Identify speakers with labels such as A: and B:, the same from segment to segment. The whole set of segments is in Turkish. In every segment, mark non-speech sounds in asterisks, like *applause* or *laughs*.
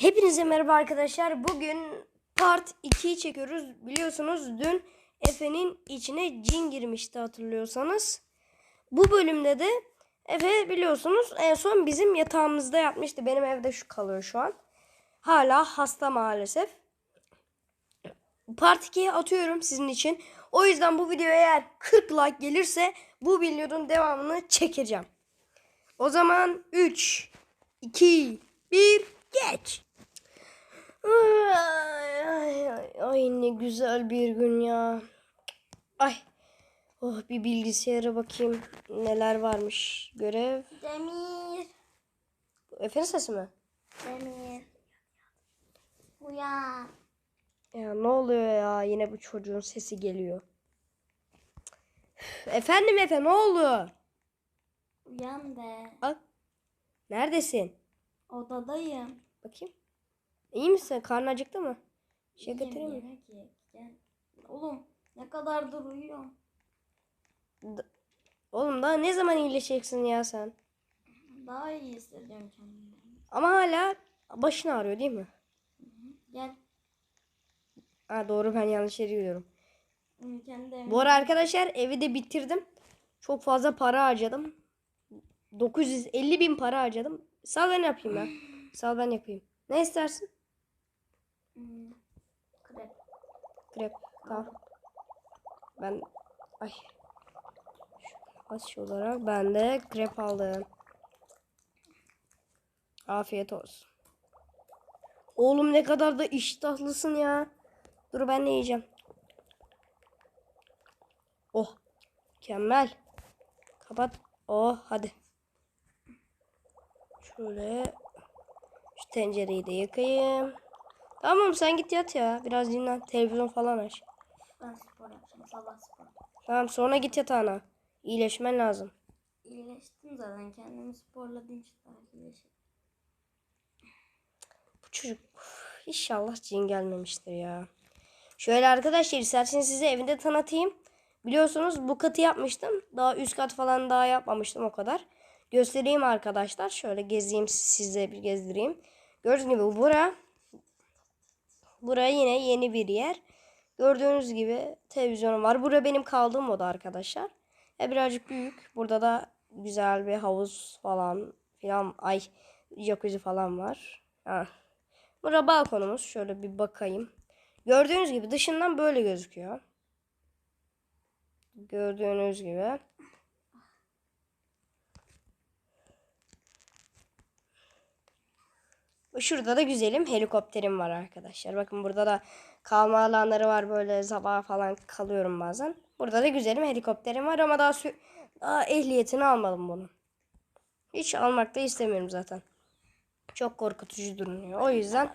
A: Hepinize merhaba arkadaşlar. Bugün part 2'yi çekiyoruz. Biliyorsunuz dün Efe'nin içine cin girmişti hatırlıyorsanız. Bu bölümde de Efe biliyorsunuz en son bizim yatağımızda yatmıştı. Benim evde şu kalıyor şu an. Hala hasta maalesef. Part 2'yi atıyorum sizin için. O yüzden bu videoya eğer 40 like gelirse bu videonun devamını çekeceğim. O zaman 3, 2, 1, geç. Ay, ay, ay, ay ne güzel bir gün ya. Ay. Oh bir bilgisayara bakayım neler varmış. Görev.
B: Demir.
A: Efendim sesi mi?
B: Demir. Uyan.
A: Ya ne oluyor ya? Yine bu çocuğun sesi geliyor. Efendim Efe ne oldu?
B: Uyan be.
A: Al. Neredesin?
B: Odadayım.
A: Bakayım. İyi misin? Karnın acıktı mı? Şey getireyim mi?
B: Oğlum ne kadardır uyuyorum.
A: Oğlum daha ne zaman iyileşeceksin ya sen?
B: Daha iyi hissediyorum kendimi.
A: Ama hala başın ağrıyor değil mi?
B: Gel.
A: Ha doğru ben yanlış yere gidiyorum.
B: Hı.
A: Bu ara arkadaşlar evi de bitirdim. Çok fazla para harcadım. 950 bin para harcadım. Sal ben yapayım ya. *gasps* Sal ben yapayım. Ne istersin?
B: Hmm, Krep.
A: Krep. Tamam. Ben ay. Aç olarak ben de krep aldım. Afiyet olsun. Oğlum ne kadar da iştahlısın ya. Dur ben ne yiyeceğim? Oh. Mükemmel. Kapat. Oh hadi. Şöyle. Şu tencereyi de yakayım. Tamam sen git yat ya. Biraz dinlen. Televizyon falan aç.
B: Ben spor yapacağım. Sabah spor.
A: Tamam sonra git yatağına. İyileşmen lazım.
B: İyileştim zaten. Kendimi sporladım işte. İyileştim.
A: Bu çocuk uf, inşallah cin gelmemiştir ya. Şöyle arkadaşlar isterseniz size evinde tanıtayım. Biliyorsunuz bu katı yapmıştım. Daha üst kat falan daha yapmamıştım o kadar. Göstereyim arkadaşlar. Şöyle gezeyim size bir gezdireyim. Gördüğünüz gibi bura Buraya yine yeni bir yer. Gördüğünüz gibi televizyonum var. Bura benim kaldığım oda arkadaşlar. E birazcık büyük. Burada da güzel bir havuz falan filan ay jacuzzi falan var. Ha. Bura balkonumuz. Şöyle bir bakayım. Gördüğünüz gibi dışından böyle gözüküyor. Gördüğünüz gibi. Şurada da güzelim helikopterim var arkadaşlar. Bakın burada da kalma alanları var böyle sabah falan kalıyorum bazen. Burada da güzelim helikopterim var ama daha, daha ehliyetini almadım bunu. Hiç almak da istemiyorum zaten. Çok korkutucu duruyor. O yüzden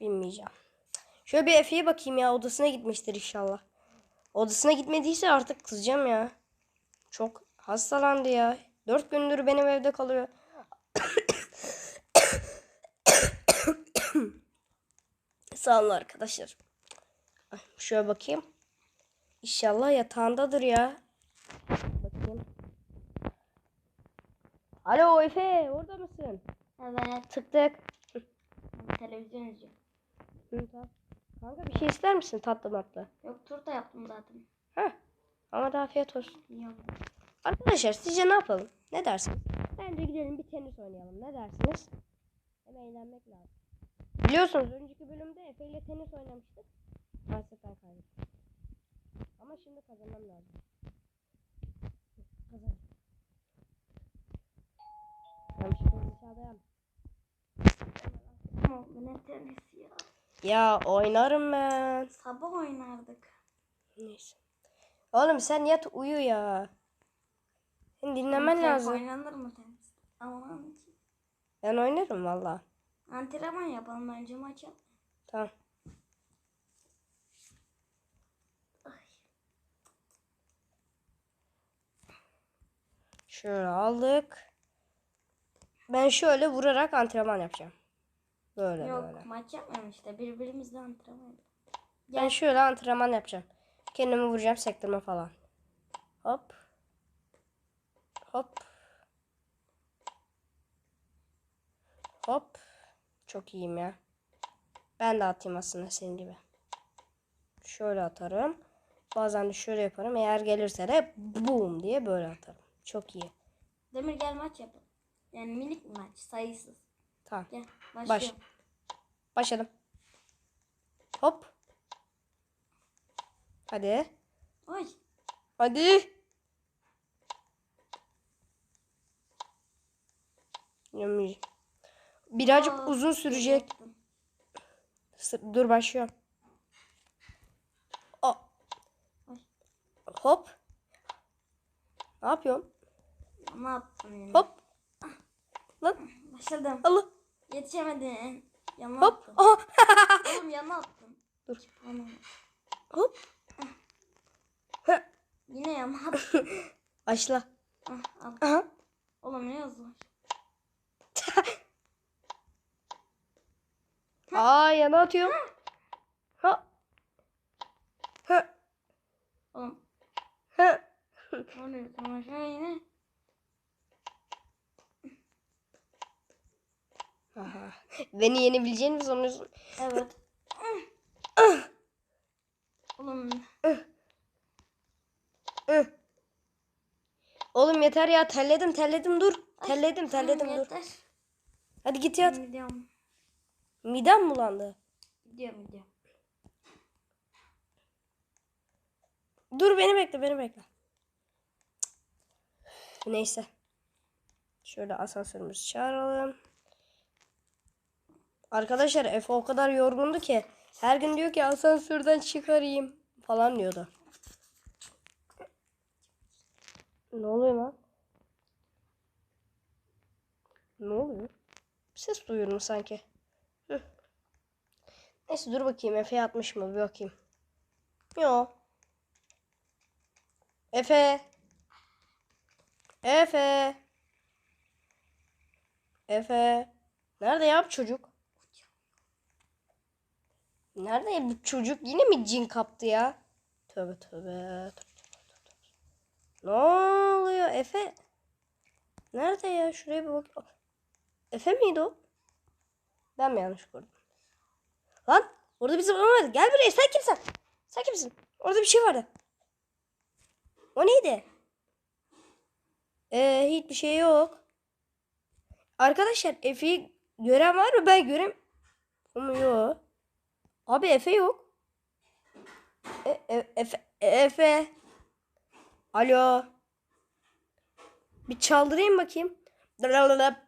A: binmeyeceğim. Şöyle bir Efe'ye bakayım ya odasına gitmiştir inşallah. Odasına gitmediyse artık kızacağım ya. Çok hastalandı ya. Dört gündür benim evde kalıyor. Sağ olun arkadaşlar. Şöyle bakayım. İnşallah yatağındadır ya. Bakayım. Alo Efe orada mısın?
B: Evet.
A: Tık tık.
B: Ben televizyon izliyorum.
A: Hı, tamam. Kanka bir şey ister misin tatlı matlı?
B: Yok turta yaptım zaten.
A: Heh. Ama da afiyet olsun.
B: Yiyorum.
A: Arkadaşlar sizce ne yapalım? Ne dersiniz? Bence gidelim bir tenis oynayalım. Ne dersiniz? Hem eğlenmek lazım. Biliyorsunuz önceki bölümde Efe ile tenis oynamıştık. Maalesef ben kaybettim. Ama şimdi kazanmam lazım. Kazan. Ben şimdi dışarıdayım.
B: Ama bu ne tenisi ya.
A: Ya oynarım ben.
B: Sabah oynardık.
A: Neyse. Oğlum sen yat uyu ya. Senin dinlemen lazım.
B: Oynanır mı tenis? Aman ki.
A: Ben oynarım valla.
B: Antrenman yapalım bence maç yap.
A: Tamam. Şöyle aldık. Ben şöyle vurarak antrenman yapacağım. Böyle
B: Yok
A: böyle.
B: maç yapmayalım işte. Birbirimizle antrenman yapalım.
A: Ben şöyle antrenman yapacağım. Kendimi vuracağım sektirme falan. Hop. Hop. Hop. Çok iyiyim ya. Ben de atayım aslında senin gibi. Şöyle atarım. Bazen de şöyle yaparım. Eğer gelirse de boom diye böyle atarım. Çok iyi.
B: Demir gel maç yapalım. Yani minik bir maç sayısız.
A: Tamam.
B: Gel
A: Baş.
B: başlayalım.
A: Hop. Hadi.
B: Oy.
A: Hadi. Yemeyeceğim. Birazcık
B: Aa,
A: uzun sürecek. Dur başlıyorum. O. Hop. Ne yapıyorum?
B: Ne yaptım yine?
A: Hop. Lan
B: Başladım.
A: Allah.
B: Yetişemedin. Yana
A: Hop.
B: attım.
A: Aha. *laughs*
B: Oğlum yana attım.
A: Dur. Hop. Hı.
B: Yine yana attım. *laughs*
A: Başla.
B: ah.
A: Aha.
B: Oğlum ne yazıyor?
A: Aa yana atıyorum. Ha. Ha.
B: Oğlum.
A: Ha.
B: Ne oluyor? Tamam şöyle yine.
A: Aha. Beni yenebileceğini mi sanıyorsun?
B: Evet. Oğlum.
A: Oğlum yeter ya terledim terledim dur. Terledim terledim
B: tamam,
A: dur.
B: yeter.
A: Hadi git yat.
B: Gidiyorum.
A: Midem bulandı.
B: Gidiyorum gidiyorum.
A: Dur beni bekle beni bekle. Neyse. Şöyle asansörümüzü çağıralım. Arkadaşlar Efe o kadar yorgundu ki her gün diyor ki asansörden çıkarayım falan diyordu. Ne oluyor lan? Ne oluyor? Ses duyuyorum sanki. Neyse dur bakayım Efe yatmış mı bir bakayım. Yo. Efe. Efe. Efe. Nerede ya bu çocuk? Nerede ya bu çocuk? Yine mi cin kaptı ya? Tövbe tövbe. tövbe, tövbe, tövbe. Ne oluyor Efe? Nerede ya? Şuraya bir bak. Efe miydi o? Ben mi yanlış gördüm? Lan orada zıplama vardı. Gel buraya sen kimsin? Sen kimsin? Orada bir şey vardı. O neydi? Ee, hiçbir şey yok. Arkadaşlar Efe'yi gören var mı? Ben görem. Ama yok. Abi Efe yok. E, e- Efe, Efe. Alo. Bir çaldırayım bakayım. Blablabla.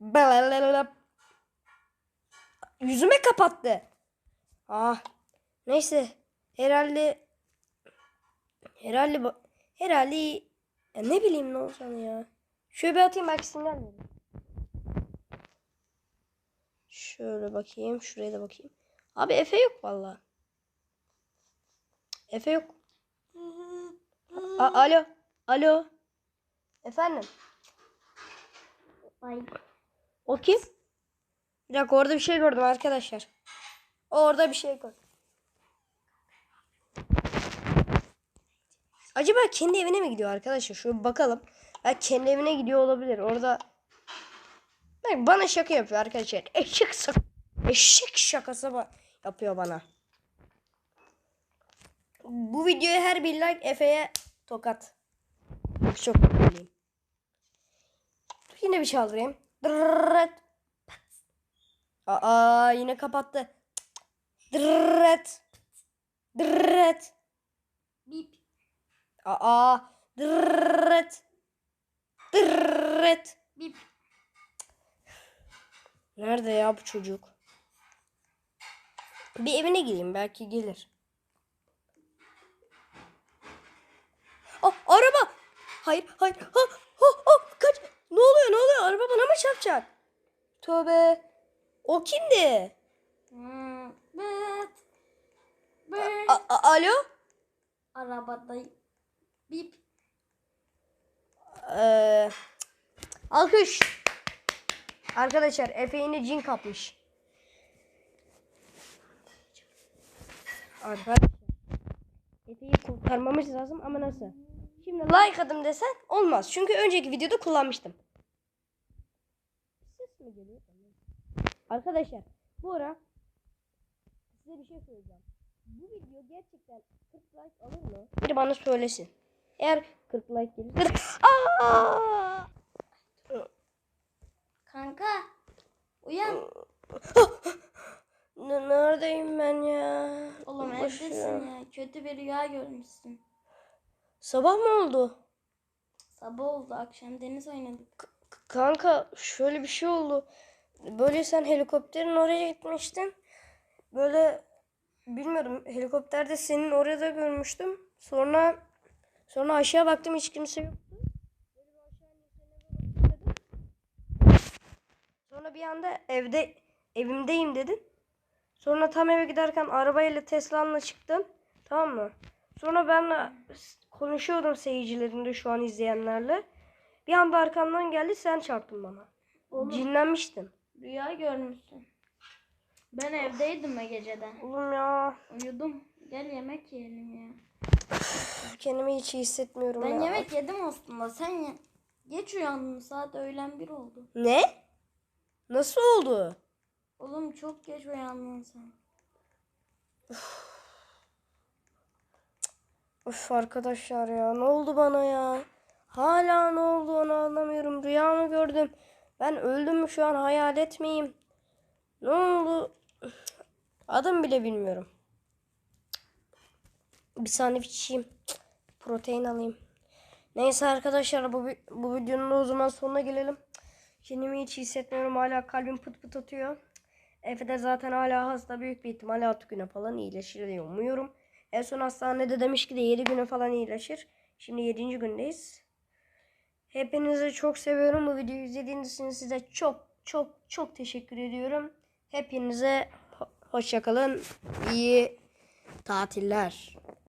A: Blablabla. Yüzüme kapattı. Ah. Neyse. Herhalde Herhalde herhalde ya ne bileyim ne olacağını ya. Şöyle bir atayım belki sinyal verir. Şöyle bakayım. Şuraya da bakayım. Abi Efe yok valla. Efe yok. A- alo. Alo. Efendim.
B: Ay.
A: O kim? Bir dakika orada bir şey gördüm arkadaşlar. Orada bir şey gördüm. Acaba kendi evine mi gidiyor arkadaşlar? Şöyle bakalım. Ben kendi evine gidiyor olabilir. Orada Bak bana şaka yapıyor arkadaşlar. Eşek şaka. Eşek şakası yapıyor bana. Bu videoya her bir like Efe'ye tokat. Çok çok mutluyum. Yine bir çaldırayım. Dırrrrt. Aa yine kapattı. Dırrrrt. Dırrrrt.
B: Bip.
A: Aa dırrrrt. Dırrrrt.
B: Bip.
A: Nerede ya bu çocuk? Bir evine gireyim belki gelir. Oh araba. Hayır hayır. Ha, ha, ha, kaç. Ne oluyor ne oluyor? Araba bana mı çarpacak? Tövbe. O kimdi?
B: Bıt.
A: A- a- alo?
B: Arabada. Bip.
A: Ee, alkış. Arkadaşlar Efe yine cin kapmış. Arkadaşlar. Efe'yi kurtarmamız lazım ama nasıl? Şimdi like adım desen olmaz. Çünkü önceki videoda kullanmıştım. Ses mi geliyor? Arkadaşlar bu ara size bir şey söyleyeceğim. Bu video gerçekten 40 like alır mı? Biri bana söylesin. Eğer 40 like gelirse... Aa!
B: Kanka. Uyan. *laughs*
A: Ne- Neredeyim ben ya?
B: Oğlum
A: Boş
B: evdesin
A: ya.
B: ya. Kötü bir rüya görmüşsün.
A: Sabah mı oldu?
B: Sabah oldu akşam deniz oynadık.
A: K- Kanka şöyle bir şey oldu. Böyle sen helikopterin oraya gitmiştin. Böyle bilmiyorum helikopterde senin orada görmüştüm. Sonra sonra aşağı baktım hiç kimse yoktu. Sonra bir anda evde evimdeyim dedin. Sonra tam eve giderken arabayla Tesla'mla çıktım. Tamam mı? Sonra benle konuşuyordum seyircilerimde şu an izleyenlerle. Bir anda arkamdan geldi sen çarptın bana.
B: Oğlum
A: Cinlenmiştim.
B: Rüya görmüşsün. Ben evdeydim o gecede.
A: Oğlum ya
B: Uyudum. Gel yemek yiyelim ya.
A: kendimi hiç iyi hissetmiyorum
B: Ben
A: ya.
B: yemek yedim aslında. Sen ye. Geç uyandın. Saat öğlen bir oldu.
A: Ne? Nasıl oldu?
B: Oğlum çok geç uyandın sen.
A: Of arkadaşlar ya ne oldu bana ya? Hala ne oldu onu anlamıyorum. Rüya mı gördüm? Ben öldüm mü şu an hayal etmeyeyim. Ne oldu? Adım bile bilmiyorum. Bir sandviç yiyeyim. Protein alayım. Neyse arkadaşlar bu, bu videonun o zaman sonuna gelelim. Kendimi hiç hissetmiyorum. Hala kalbim pıt pıt atıyor. Efe de zaten hala hasta. Büyük bir ihtimalle 6 güne falan iyileşir diye umuyorum. En son hastanede demiş ki de 7 güne falan iyileşir. Şimdi 7. gündeyiz. Hepinizi çok seviyorum. Bu videoyu izlediğiniz için size çok çok çok teşekkür ediyorum. Hepinize ho- hoşça kalın. İyi tatiller.